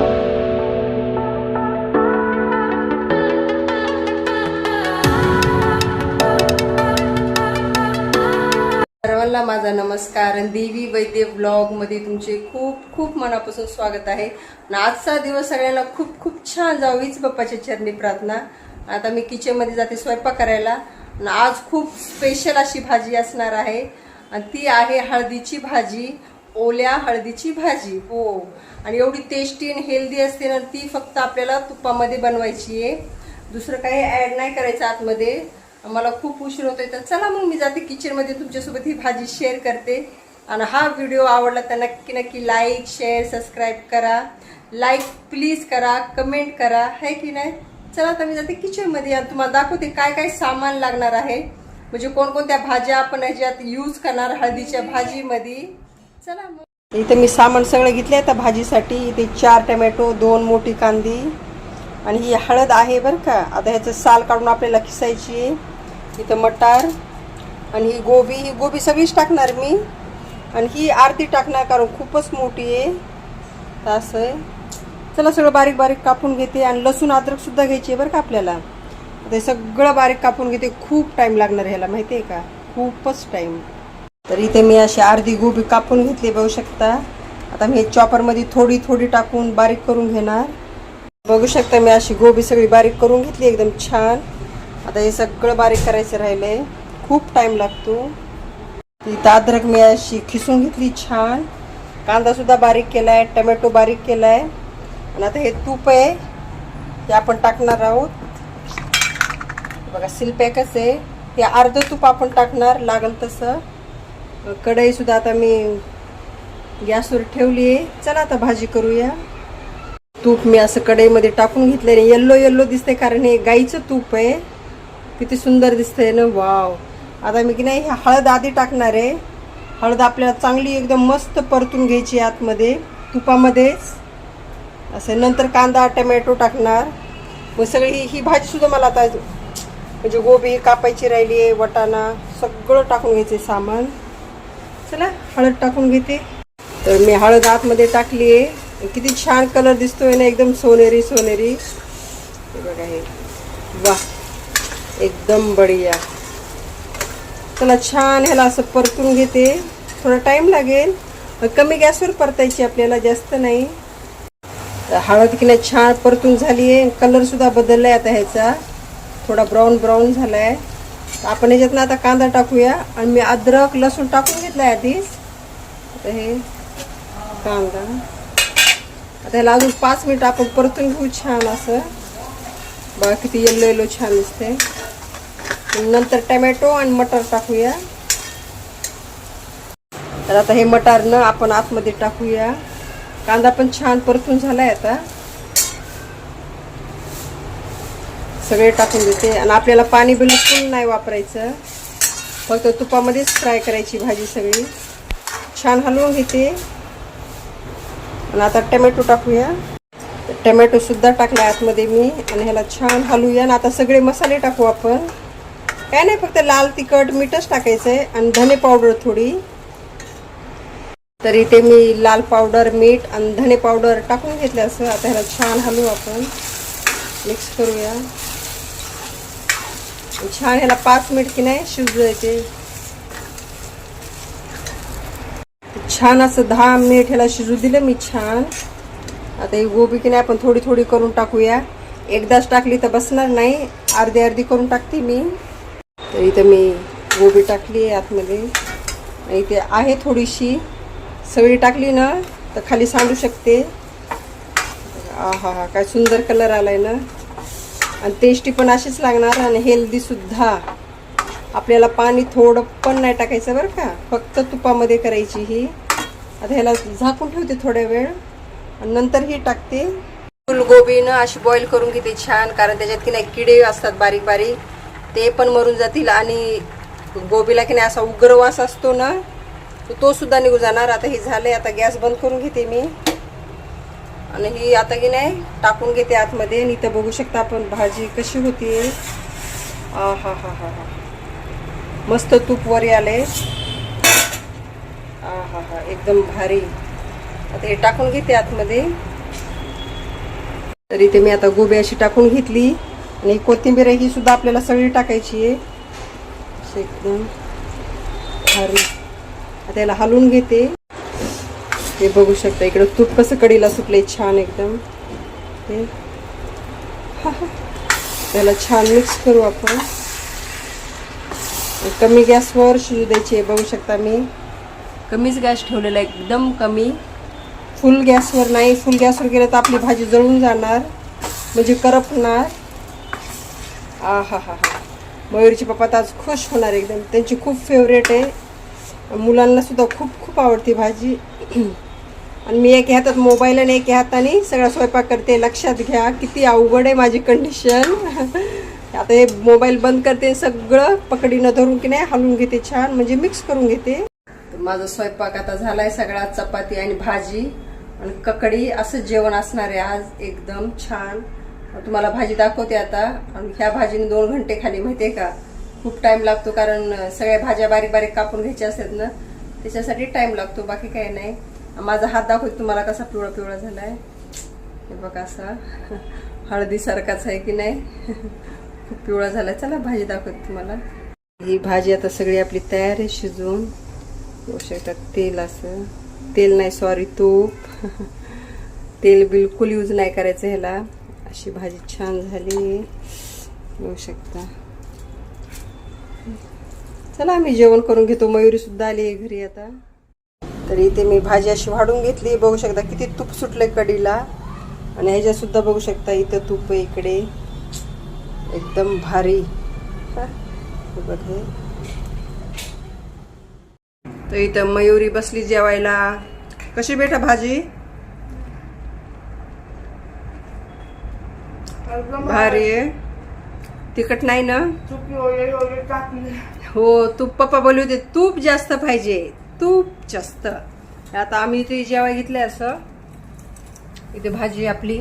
सर्वांना माझा नमस्कार. देवी वैद्य ब्लॉगमध्ये तुमचे खूप खूप मनापासून स्वागत आहे. आणि आजचा दिवस सगळ्यांना खूप खूप छान जावीच बाप्पाच्या चरणी प्रार्थना. आता मी किचनमध्ये जाते स्वयंपाक करायला. आणि आज खूप स्पेशल अशी भाजी असणार आहे. आणि ती आहे हळदीची भाजी. ओल्या हळदीची भाजी हो. आणि एवढी टेस्टी आणि हेल्दी असते ना ती फक्त आपल्याला तुपामध्ये बनवायची आहे. दुसरं काही ॲड नाही करायचं आतमध्ये. मला खूप उशीर होतोय तर चला मग मी जाते किचनमध्ये तुमच्यासोबत ही भाजी शेअर करते. आणि हा व्हिडिओ आवडला तर नक्की नक्की लाईक शेअर सबस्क्राईब करा. लाईक प्लीज करा कमेंट करा है की नाही? चला तर मी जाते किचनमध्ये तुम्हाला दाखवते काय काय सामान लागणार आहे. म्हणजे कोणकोणत्या भाज्या आपण ह्याच्यात यूज करणार हळदीच्या भाजीमध्ये. चला मग. इथे मी सामान सगळं घेतले आता भाजीसाठी इथे चार टमॅटो दोन मोठी कांदी आणि ही हळद आहे बरं का. आता ह्याचं साल काढून आपल्याला खिसायची आहे. इथं मटार आणि ही गोबी. ही गोबी सगळीच टाकणार मी. आणि ही आरती टाकणार कारण खूपच मोठी आहे. असं आहे. चला सगळं बारीक बारीक कापून घेते आणि लसूण अद्रकसुद्धा घ्यायची आहे बरं का आपल्याला. आता हे सगळं बारीक कापून घेते. खूप टाईम लागणार ह्याला माहिती आहे का? खूपच टाईम तर इथे मी अशी अर्धी गोबी कापून घेतली बघू शकता. आता मी चॉपरमध्ये थोडी थोडी टाकून बारीक करून घेणार. बघू शकता मी अशी गोबी सगळी बारीक करून घेतली एकदम छान. आता हे सगळं बारीक करायचं राहिलंय. खूप टाइम लागतो. इथं अद्रक मी अशी खिसून घेतली छान. कांदा सुद्धा बारीक केलाय टमॅटो बारीक केलाय. आणि आता हे तूप आहे हे आपण टाकणार आहोत. बघा सिलपॅकच आहे. हे अर्ध तूप आपण टाकणार लागल तसं. कढई सुद्धा आता मी गॅसवर ठेवली आहे. चला आता भाजी करूया. तूप मी असं कढईमध्ये टाकून घेतलं येल्लो येल्लो दिसते कारण हे गाईचं तूप आहे. किती सुंदर दिसतंय ना वाव. आता मी की नाही हे हळद आधी टाकणार आहे. हळद आपल्याला चांगली एकदम मस्त परतून घ्यायची आतमध्ये तुपामध्येच. असं नंतर कांदा टमॅटो टाकणार. मग सगळी ही ही भाजीसुद्धा मला आता म्हणजे गोबी कापायची राहिली आहे वटाणा सगळं टाकून घ्यायचे सामान. चला हळद टाकून घेते. तर मी हळद आतमध्ये टाकली आहे. किती छान कलर दिसतोय ना एकदम सोनेरी सोनेरी. बघा हे. वा एकदम बढिया. चला छान ह्याला असं परतून घेते. थोडा टाईम लागेल. कमी गॅसवर परतायची आपल्याला जास्त नाही. हळद किना छान परतून झाली आहे. कलरसुद्धा बदलला बदललाय आता ह्याचा. थोडा ब्राऊन ब्राऊन झाला आहे आपण ह्याच्यातनं आता कांदा टाकूया. आणि मी अद्रक लसूण टाकून घेतलाय आधीच. आता हे कांदा. आता ह्याला अजून पाच मिनिट आपण परतून घेऊ छान असं. बघा किती येल्लो येल्लो छान दिसते नंतर टमॅटो आणि मटर टाकूया. तर आता हे मटारनं आपण आतमध्ये टाकूया. कांदा पण छान परतून झालाय आता. सगळे टाकून देते. आणि आपल्याला पाणी बिलकुल नाही वापरायचं. फक्त तुपामध्येच फ्राय करायची भाजी सगळी. छान हलवून घेते. आणि आता टमॅटो टाकूया. टमॅटोसुद्धा टाकला आतमध्ये मी. आणि ह्याला छान हलवूया. आणि आता सगळे मसाले टाकू आपण. काय नाही फक्त लाल तिखट मीठच टाकायचं आहे आणि धने पावडर थोडी. तर इथे मी लाल पावडर मीठ आणि धने पावडर टाकून घेतलं असं. आता ह्याला छान हलवू आपण. मिक्स करूया. छान ह्याला पाच मिनिट की नाही शिजवायचे छान असं दहा मिनिट ह्याला शिजू दिलं मी छान. आता ही गोबी की नाही आपण थोडी थोडी करून टाकूया. एकदाच टाकली तर बसणार नाही. अर्धी अर्धी करून टाकते मी. तर इथं मी गोबी टाकली आहे आतमध्ये. आणि इथे आहे थोडीशी. सवळी टाकली ना तर खाली सांडू शकते. हा हा हा काय सुंदर कलर आला आहे ना. आणि टेस्टी पण अशीच लागणार आणि हेल्दीसुद्धा आपल्याला पाणी थोडं पण नाही टाकायचं बरं का. फक्त तुपामध्ये करायची ही. आता ह्याला झाकून ठेवते थोड्या वेळ. आणि नंतर ही टाकते. फुलगोबीनं अशी बॉईल करून घेते छान कारण त्याच्यात की नाही किडे असतात बारीक बारीक. ते पण मरून जातील आणि गोबीला की नाही असा उग्रवास असतो ना तो सुद्धा निघू जाणार. आता हे झालंय आता गॅस बंद करून घेते मी. आणि ही आता की नाही टाकून घेते आतमध्ये आणि इथं बघू शकता आपण भाजी कशी होती. हा हा हा हा. मस्त तूप वर आले हा हा हा एकदम भारी. आता हे टाकून घेते आतमध्ये. तर इथे मी आता गोबी अशी टाकून घेतली. आणि कोथिंबीर ही सुद्धा आपल्याला सगळी टाकायची आहे. एकदम भारी. आता याला हलवून घेते. हे बघू शकता इकडं तूप कसं कडीला सुटलंय छान एकदम. हे. त्याला छान मिक्स करू आपण. कमी गॅसवर शिजू द्यायची आहे बघू शकता मी. कमीच गॅस ठेवलेला आहे एकदम कमी. फुल गॅसवर नाही फुल गॅसवर गेलं तर आपली भाजी जळून जाणार म्हणजे करपणार. आ हा हा हा. मयुरीचे पप्पा तर आज खुश होणार एकदम. त्यांची खूप फेवरेट आहे. मुलांनासुद्धा खूप खूप आवडती भाजी. आणि मी एक हातात मोबाईल आणि एक हाताने सगळा स्वयंपाक करते. लक्षात घ्या किती अवघड आहे माझी कंडिशन आता हे मोबाईल बंद करते सगळं पकडीनं धरून की नाही हलवून घेते छान. म्हणजे मिक्स करून घेते. माझा स्वयंपाक आता झालाय सगळा चपाती आणि भाजी आणि ककडी. असं जेवण असणार आहे आज एकदम छान. तुम्हाला भाजी दाखवते आता. आणि ह्या भाजीने दोन घंटे खाली माहितीये का? खूप टाइम लागतो कारण सगळ्या भाज्या बारीक बारीक कापून घ्यायच्या असतात ना त्याच्यासाठी टाइम लागतो बाकी काही नाही. माझा हात दाखवते तुम्हाला कसा पिवळा पिवळा झाला आहे हे बघा असा. हळदीसारखाच आहे की नाही. खूप पिवळा झाला चला भाजी दाखवते तुम्हाला. ही भाजी आता सगळी आपली तयार आहे शिजवून. होऊ शकतात तेल असं. तेल नाही सॉरी तूप. तेल बिलकुल यूज नाही करायचं ह्याला. अशी भाजी छान झाली. होऊ शकता. चला आम्ही जेवण करून घेतो. मयुरी सुद्धा आली आहे घरी आता. तर इथे मी भाजी अशी वाढून घेतली. बघू शकता किती तूप सुटलंय कढीला आणि ह्याच्यात सुद्धा बघू शकता इथं तूप आहे इकडे. एकदम भारी. बघ तर इथं मयुरी बसली जेवायला. कशी बेटा भाजी? भारी आहे. तिखट नाही ना? हो तूप पप्पा बोलले होते तूप जास्त पाहिजे. तूप जास्त. आता आम्ही इथे जेवाय घेतलंय असं. इथे भाजी आपली.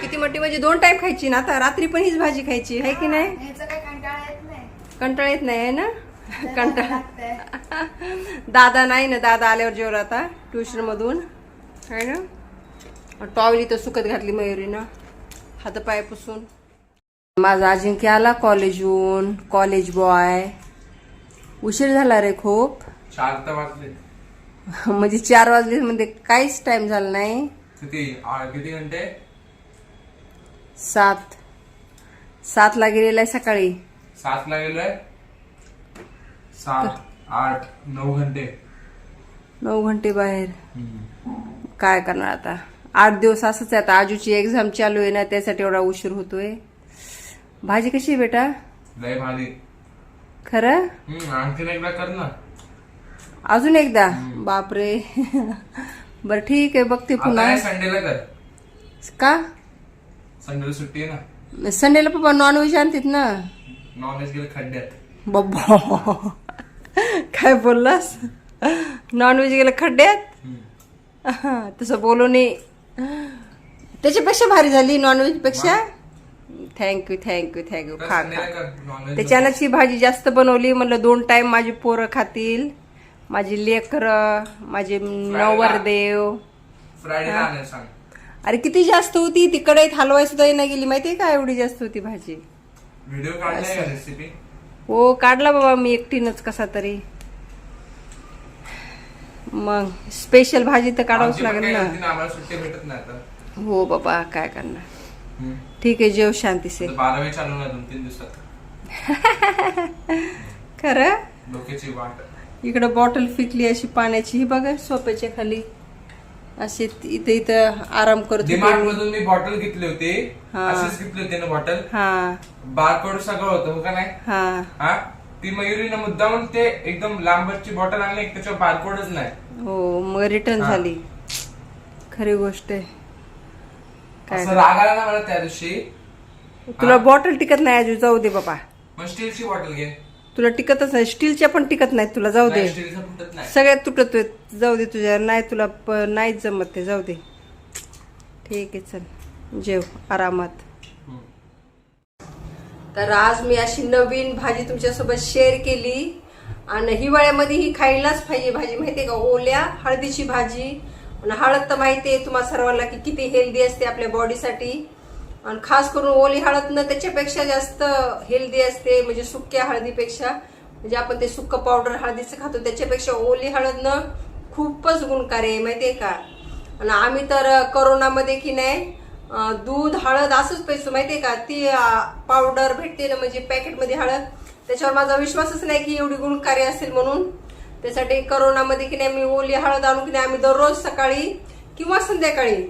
किती मोठी म्हणजे दोन टाइम खायची ना आता. रात्री पण हीच भाजी खायची आहे की नाही? कंटाळा येत नाही. आहे ना? कंटाळा. दादा नाही ना दादा आल्यावर जेवला आता ट्युशन मधून. आहे ना? टॉवेल इथं सुकत घातली मयुरीनं. हातपाय पुसून. माझा अजिंक्य आला कॉलेजहून कॉलेज बॉय उशीर झाला रे खूप. चार तर वाजले. म्हणजे चार वाजले म्हणजे काहीच टाइम झाला नाही. किती? आ- किती घंटे? सात. सातला गेलेला आहे सकाळी. सात ला गेलोय? सात आठ नऊ घंटे. नऊ घंटे बाहेर. काय करणार आता? आठ दिवस असंच आहे आता. आजूची एक्झाम चालू आहे ना त्यासाठी एवढा उशीर होतोय. भाजी कशी आहे बेटा? लय भारी. खरं? आणखीन एकदा कर ना. अजून एकदा? बापरे. बर ठीक आहे बघते पुन्हा. संडेला कर. का? संडेला सुट्टी आहे ना. संडेला पप्पा नॉनव्हेज आणतात ना? नॉनव्हेज गेलं खड्ड्यात. बाबा काय बोललास? नॉनव्हेज गेलं खड्ड्यात? तसं बोलू नये त्याच्यापेक्षा भारी झाली नॉनव्हेजपेक्षा? थँक्यू थँक्यू थँक्यू खा खा. त्याच्यानंच ही भाजी जास्त बनवली म्हणलं दोन टाइम माझी पोरं खातील. माझी लेकर माझे नवरदेव. अरे किती जास्त होती? ती कढईत हलवाय सुद्धा नाही गेली माहितीये का एवढी जास्त होती भाजी? हो काढला बाबा मी एकटीनच कसा तरी. मग स्पेशल भाजी तर काढावंच लागेल ना. हो बाबा काय करणार. ठीक आहे जेव शांती से. बारावी चालू ना दोन तीन दिवसात. खरं? डोक्याची वाट. इकडं बॉटल फिकली अशी पाण्याची ही बघा सोप्याच्या खाली. अशी इथे इथं आराम करत मी. मधून मी बॉटल घेतली होती. हा. अशीच घेतली होती ना बॉटल. हा. बारकोड सगळं होतं हो का नाही? हा. हा? ती मयुरीनं मुद्दामून ते एकदम लांबरची बॉटल आणली त्याच्यावर बारकोडच नाही. हो मग रिटर्न. झाली. खरी गोष्ट आहे. काय असं राग आला ना मला त्या दिवशी. तुला बॉटल टिकत नाही आजू जाऊ दे बाबा. मग स्टीलची बॉटल घे. तुला टिकतच नाही स्टीलच्या पण टिकत नाही तुला जाऊ दे. नाही, स्टीलचं फुटत नाही. सगळ्यात तुटतोय जाऊ दे तुझ्या नाही तुला प- नाहीच जमत ते जाऊ दे. ठीक आहे चल. जेव आरामात. हम्म. तर आज मी अशी नवीन भाजी तुमच्यासोबत शेअर केली. आणि हिवाळ्यामध्ये ही खायलाच पाहिजे भाजी माहितीये का? ओल्या हळदीची भाजी आणि हळद तर माहिती आहे तुम्हाला सर्वांना की किती हेल्दी असते आपल्या बॉडीसाठी आणि खास करून ओली हळद न त्याच्यापेक्षा जास्त हेल्दी असते म्हणजे सुक्या हळदीपेक्षा. म्हणजे आपण ते सुक्क पावडर हळदीचं खातो त्याच्यापेक्षा ओली हळद न खूपच गुणकारी आहे माहितीये का? आणि आम्ही तर करोनामध्ये की नाही दूध हळद असंच पैसो माहितीये का? ती पावडर भेटते ना म्हणजे पॅकेटमध्ये हळद. त्याच्यावर माझा विश्वासच नाही की एवढी गुणकारी असेल म्हणून. त्यासाठी करोनामध्ये की नाही मी ओली हळद आणून की नाही आम्ही दररोज सकाळी किंवा संध्याकाळी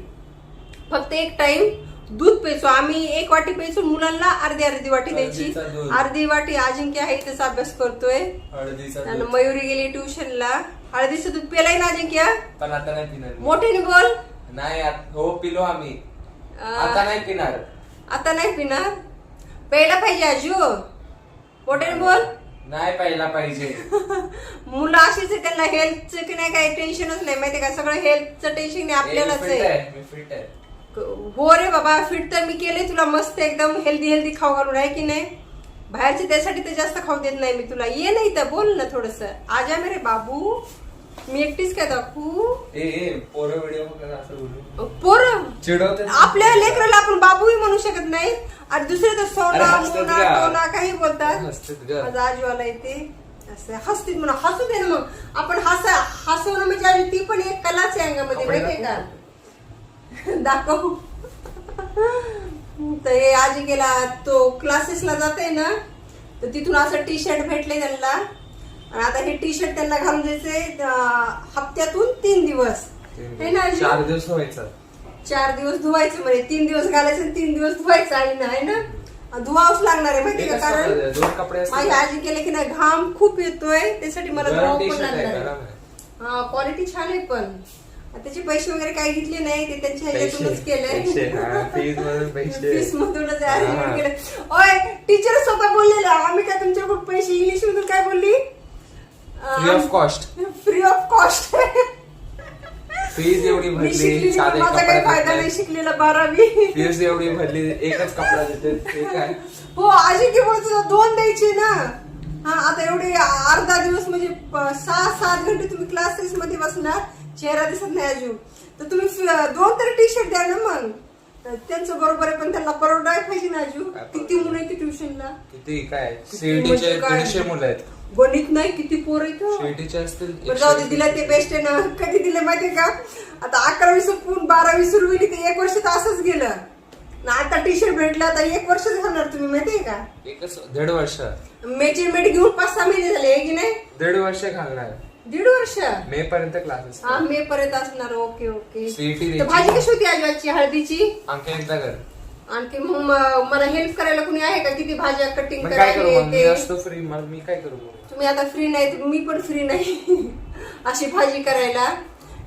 फक्त एक टाइम दूध प्यायचो. आम्ही एक वाटी प्यायचो मुलांना अर्धी अर्धी वाटी द्यायची. अर्धी वाटी अजिंक्य आहे त्याचा अभ्यास करतोय. आणि. मयुरी गेली ट्युशनला. हळदीचं दूध पेलाय ना अजिंक्य? पण आता नाही पिणार. मोठ्याने बोल. नाही हो पिलो आम्ही. आता नाही पिणार. आता नाही पिणार? प्यायला पाहिजे आजू. मोठ्याने बोल. नाही प्यायला पाहिजे. मुलं अशीच आहे त्यांना हेल्थचं की नाही काही टेन्शनच नाही. माहितीये का? सगळं हेल्थचं टेन्शन आहे आपल्यालाच मी फिट आहे. हो रे बाबा फिट तर मी केले तुला मस्त एकदम हेल्दी हेल्दी खाऊ घालून आहे की नाही? बाहेरचे त्यासाठी तर जास्त खाऊ देत नाही मी तुला. ये नाही तर बोल ना थोडस. आजा मेरे बाबू. मी एकटीच काय दाखवू? ए ए पोरं व्हिडिओ असं बोलू. पोर? चिडवते आपल्या लेकराला आपण बाबूही म्हणू शकत नाही. आणि दुसरे तर अरे सोना हसतात मोना का? टोना काही बोलतात. हसतात का? माझा आजूवाला येते. असं हसतील म्हणून हसू दे ना मग. आपण हसा हसवणं म्हणजे आजू ती पण एक कलाच आहे अंगामध्ये कपडे माहितीये का? दाखव. तर हे आज गेला तो क्लासेसला जाते ना तर तिथून असं टी शर्ट भेटले त्यांना. आणि आता हे टी शर्ट त्यांना घालून द्यायचे हप्त्यातून तीन दिवस हे ना आजी? चार दिवस व्हायचं चार दिवस धुवायचं म्हणजे तीन दिवस घालायचं आणि तीन दिवस धुवायचं आणि ना आहे ना धुवावंच लागणार आहे माहिती का कारण? दोन कपडे माझी? आजी केले की ना घाम खूप येतोय त्यासाठी मला गरम धुवावं पण आहे, लागणार गरम आहे. आहे. हा क्वालिटी छान आहे पण त्याचे पैसे वगैरे काही घेतले नाही ते त्यांच्या ह्याच्यातूनच पैसे, केलंय फीस मधून पैसे फीस मधूनच हा. arrangement केलं ओय टीचर स्वतः बोललेलं आम्ही काय तुमच्याकडून पैसे इंग्लिश मधून काय बोलली free of cost free of cost fees एवढी भरली साधे पण माझा काही फायदा नाही शिकलेला बारावी. फीज एवढी भरली एकच कपडा देते ते काय? हो आजी की बोलतो दोन द्यायचे ना. हा आता एवढे अर्धा दिवस म्हणजे सहा सात घंटे तुम्ही क्लासेस मध्ये बसणार चेहरा दिसत नाही अजून. तर तुम्ही दोन तरी टी शर्ट द्या ना मग. त्यांचं बरोबर आहे पण त्यांना परवडाय पाहिजे ना अजू काय किती मुलं आहे ट्युशनला किती काय म्हणजे काय? दीडशे मुलं आहेत. गणित नाही किती पोर असतील जाऊ दे दिलं ते बेस्ट आहे ना. कधी दिले माहितीये का? आता अकरावी संपून बारावी सुरू होईल ते एक वर्ष तर असंच गेलं. ना आता टी शर्ट भेटला तर एक वर्ष घालणार तुम्ही माहितीये का? एकच दीड वर्ष. मेजरमेंट घेऊन पाच सहा महिने झाले की नाही? दीड वर्ष घालणार. दीड वर्ष? मे पर्यंत क्लासेस हा मे पर्यंत असणार ओके ओके. तर भाजी कशी होती आज आजची हळदीची? आणखी एकदा कर. आणखी मग मला हेल्प करायला कोणी आहे का? किती भाज्या कटिंग मग काय करू करायला मग? मी ते असतो फ्री मग मी काय करू मग? तुम्ही आता फ्री नाही तर मी पण फ्री नाही. अशी भाजी करायला.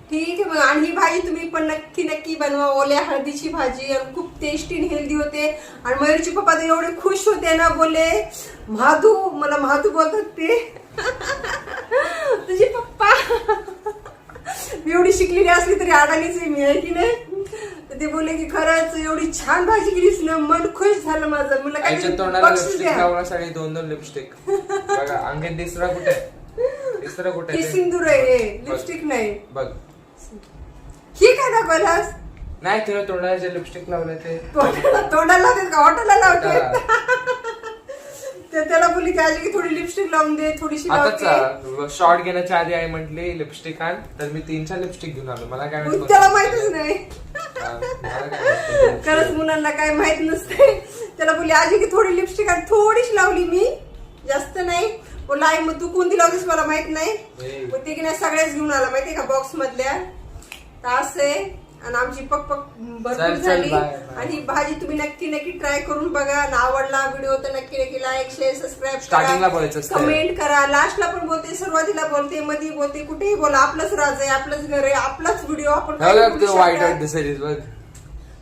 ठीक आहे मग. आणि ही भाजी तुम्ही पण नक्की नक्की बनवा. ओल्या हळदीची भाजी आणि खूप टेस्टी आणि हेल्दी होते. आणि मयूरचे पप्पा तर एवढे खुश होते ना बोलले माधू मला माधू बोलतात ते. तुझे पप्पा. मी एवढी शिकलेली असली तरी अडाणीच आहे मी आहे की नाही? ते बोलले की खरंच एवढी छान भाजी केलीस ना मन खुश झालं माझं. आईच्या काहीतरी तोंडाला बक्षीस लिपस्टिक द्या. लावण्यासाठी दोन दोन लिपस्टिक बघा तिसरा कुठे? आहे? तिसरा कुठे हे आहे ते? सिंदूर आहे. लिपस्टिक नाही. बघ. ही काय दाखवलास नाही तुला तोंडाचे लिपस्टिक लावले ते. तोंडाला तोंडाला का हॉटेलला लावते? आता- तर त्याला बोलली की आजी की थोडी लिपस्टिक लावून दे थोडीशी लावते. आताच शॉर्ट घेण्याच्या आधी आई म्हटली लिपस्टिक आण. तर मी तीन चार लिपस्टिक घेऊन आलो. मला काय माहीत त्याला माहितच नाही. खरंच मुलांना काय माहीत नसते त्याला बोलली आजी की थोडी लिपस्टिक आणि. थोडीशी लावली मी. जास्त नाही. बोलला आई मग तू कोणती लावलीस मला माहीत नाही. मग ते की नाही सगळ्याच घेऊन आला माहितीये का बॉक्स मधल्या. असे आणि आमची पक पक भरपूर झाली. आणि भाजी तुम्ही नक्की नक्की ट्राय करून बघा. आणि आवडला व्हिडिओ तर नक्की नक्की लाईक शेअर सबस्क्राईब. कमेंट करा. लास्टला पण बोलते सुरुवातीला बोलते मध्ये बोलते कुठेही बोला. आपलंच राज आहे आपलंच घर आहे आपलाच व्हिडिओ आपण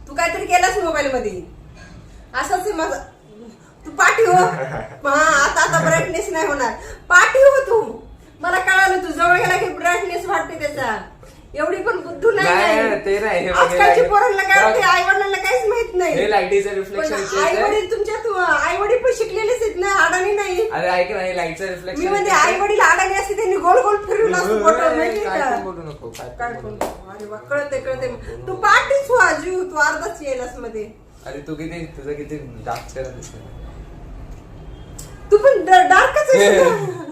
तू काहीतरी केलास मोबाईल मध्ये असंच आहे माझं. तू पाठी हो. हा आता आता ब्राईटनेस नाही होणार. पाठी हो तू. मला कळालं तू जवळ गेला की ब्राईटनेस वाटते त्याचा. एवढी पण बुद्धू नाही नाही, आहे. ते नाही, हे बघ, हे आजकालच्या light- पोरांना काय बघ. आई वडिलांना काहीच माहीत नाही. लाईटीचं रिफ्लेक्शन आई वडील तुमच्या आई वडील पण शिकलेलेच आहेत ना अडाणी नाही. अरे ऐक ना लाईटचं मी रिफ्लेक्शन म्हणजे आई वडील अडाणी असते त्यांनी गोल गोल असतं बोटावर माहितीये काय का? बोलू नको काय काय पण पण बोलू. अरे वा कळते कळते तू पाठीच हो आजू तू अर्धाच येलासमध्ये. नको. अरे तू किती तुझं किती डार्क चेहरा तू पण डार्कच आहेस ना.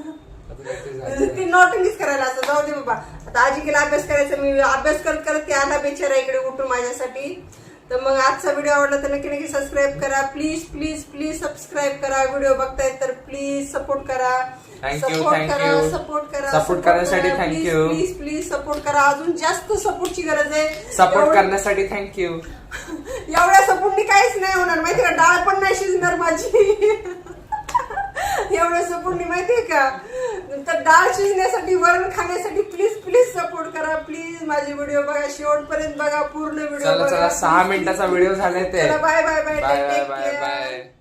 ती नॉटिंगच करायला असं जाऊ दे बाबा. आता आजी केला अभ्यास करायचा मी अभ्यास करत करत ते आला बेचारा इकडे उठून माझ्यासाठी. तर मग आजचा व्हिडिओ आवडला तर नक्की नक्की सबस्क्राईब करा. प्लीज प्लीज प्लीज सबस्क्राईब करा. व्हिडिओ बघताय तर प्लीज सपोर्ट करा. सपोर्ट करा. सपोर्ट करण्यासाठी you. प्लीज प्लीज सपोर्ट करा. अजून जास्त सपोर्टची गरज आहे. सपोर्ट करण्यासाठी थँक्यू एवढ्या सपोर्टनी काहीच नाही होणार. माहितीये का? डाळ पण नाही शिजणार माझी. एवढ्या सपोर्टनी माहितीये का? तर डाळ शिजण्यासाठी वरण खाण्यासाठी प्लीज प्लीज सपोर्ट करा. प्लीज माझे व्हिडिओ बघा. शेवटपर्यंत बघा. पूर्ण व्हिडिओ चला चला सहा मिनिटाचा व्हिडिओ झालाय ते. Bye bye bye bye bye bye bye